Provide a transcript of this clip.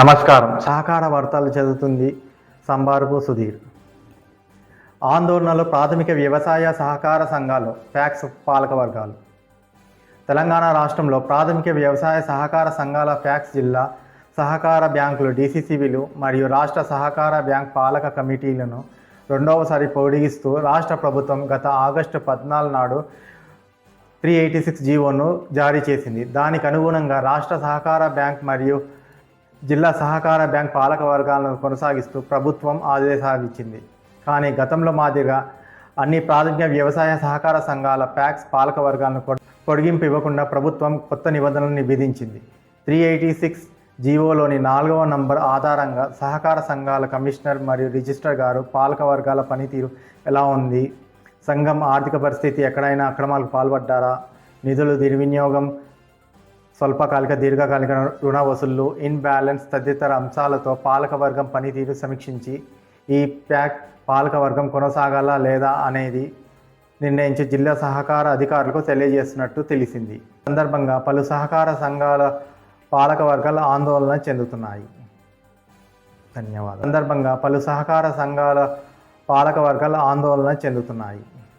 నమస్కారం. సహకార వార్తలు చదువుతుంది సంబారుపు సుధీర్. ఆందోళనలు ప్రాథమిక వ్యవసాయ సహకార సంఘాలు ఫ్యాక్స్ పాలక వర్గాలు. తెలంగాణ రాష్ట్రంలో ప్రాథమిక వ్యవసాయ సహకార సంఘాల ఫ్యాక్స్ జిల్లా సహకార బ్యాంకులు డీసీసీబీలు మరియు రాష్ట్ర సహకార బ్యాంక్ పాలక కమిటీలను రెండవసారి పొడిగిస్తూ రాష్ట్ర ప్రభుత్వం గత ఆగస్టు పద్నాలుగు నాడు త్రీ ఎయిటీ సిక్స్ జీవోను జారీ చేసింది. దానికి అనుగుణంగా రాష్ట్ర సహకార బ్యాంక్ మరియు జిల్లా సహకార బ్యాంక్ పాలక వర్గాలను కొనసాగిస్తూ ప్రభుత్వం ఆదేశాలు ఇచ్చింది కానీ గతంలో మాదిరిగా అన్ని ప్రాథమిక వ్యవసాయ సహకార సంఘాల ప్యాక్స్ పాలక వర్గాలను పొడిగింపు ఇవ్వకుండా ప్రభుత్వం కొత్త నిబంధనలను విధించింది. త్రీ ఎయిటీ సిక్స్ జీవోలోని నాలుగవ నంబర్ ఆధారంగా సహకార సంఘాల కమిషనర్ మరియు రిజిస్టర్ గారు పాలక వర్గాల పనితీరు ఎలా ఉంది? సంఘం ఆర్థిక పరిస్థితి ఎక్కడైనా అక్రమాలకు పాల్పడ్డారా? నిధులు దుర్వినియోగం స్వల్పకాలిక దీర్ఘకాలిక రుణ వసూళ్ళు ఇన్ బ్యాలెన్స్ తదితర అంశాలతో పాలకవర్గం పనితీరు సమీక్షించి ఈ ప్యాక్ పాలకవర్గం కొనసాగాలా లేదా అనేది నిర్ణయించి జిల్లా సహకార అధికారులకు తెలియజేస్తున్నట్టు తెలిసింది. సందర్భంగా పలు సహకార సంఘాల పాలకవర్గాలు ఆందోళన చెందుతున్నాయి. ధన్యవాదాలు. సందర్భంగా పలు సహకార సంఘాల పాలకవర్గాలు ఆందోళన చెందుతున్నాయి.